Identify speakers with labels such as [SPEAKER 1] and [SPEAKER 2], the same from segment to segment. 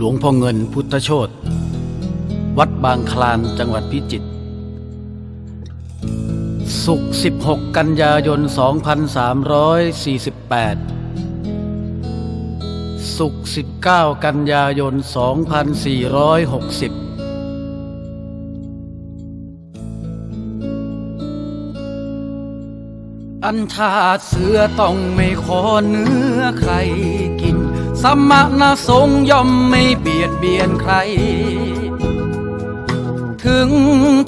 [SPEAKER 1] หลวงพ่อเงินพุทธโชตวัดบางคลานจังหวัดพิจิตรศุกร์16 กันยายน 2348ศุกร์19 กันยายน 2460อันชาเสือต้องไม่ขอเนื้อใครกิน สมณสงย่อมไม่เบียดเบียนใคร ถึง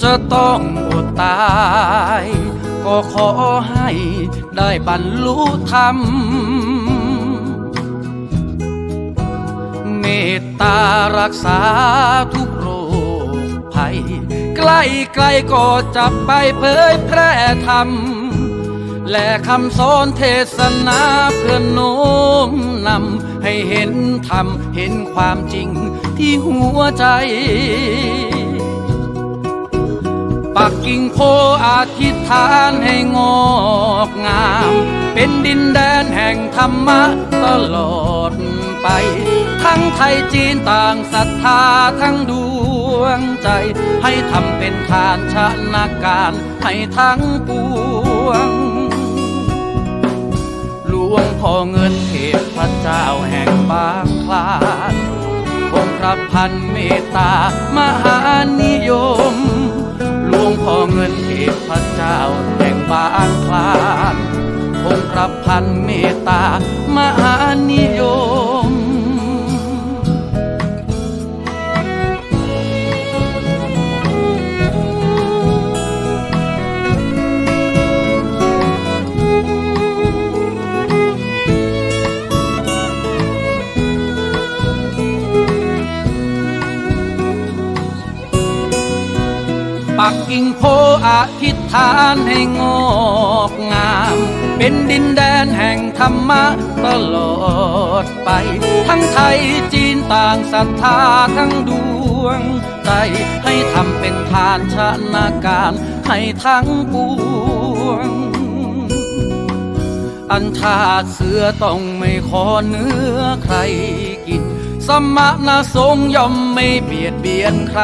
[SPEAKER 1] จะต้องอดตาย ก็ขอให้ได้บรรลุธรรม เมตตารักษาทุกโรคภัย ใกล้ใกล้ๆก็จะไปเผยแพร่ธรรม และคำสอนเทศนาเพื่อโน้มนำให้เห็นธรรมเห็นความจริงที่หัวใจ ปักกิ่งโพอธิษฐานให้งอกงาม เป็นดินแดนแห่งธรรมะตลอดไป ทั้งไทยจีนต่างศรัทธาทั้งดวงใจ ให้ทำเป็นทานชนาการให้ทั้งปวง วงพ่อเงินเทพเจ้าแห่งบางคลานองพระพันเมตตามหานิยมหลวงพ่อเงินเทพเจ้าแห่งบางคลานองพระพันเมตตามหานิยม ปักกิ่งโพอธิษฐานให้งอกงาม เป็นดินแดนแห่งธรรมะตลอดไป ทั้งไทยจีนต่างศรัทธาทั้งดวงใจให้ทำเป็นทานชนาการให้ทั้งปวง อันชาเสือต้องไม่ขอเนื้อใครกิน สมณสงย่อมไม่เบียดเบียนใคร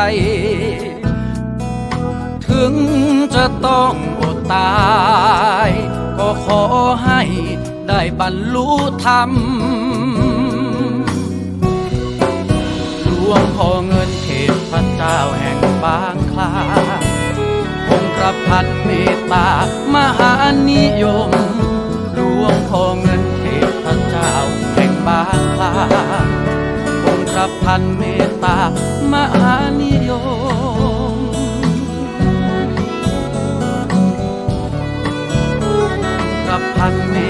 [SPEAKER 1] จะต้องอดตาย ก็ขอให้ได้บรรลุธรรมหลวงพ่อเงินเทพเจ้าแห่งบางคลาองค์พระพันเมตตามหานิยมหลวงพ่อเงินเทพเจ้าแห่งบางคลาองค์พระพันเมตตามหานิยม Amen.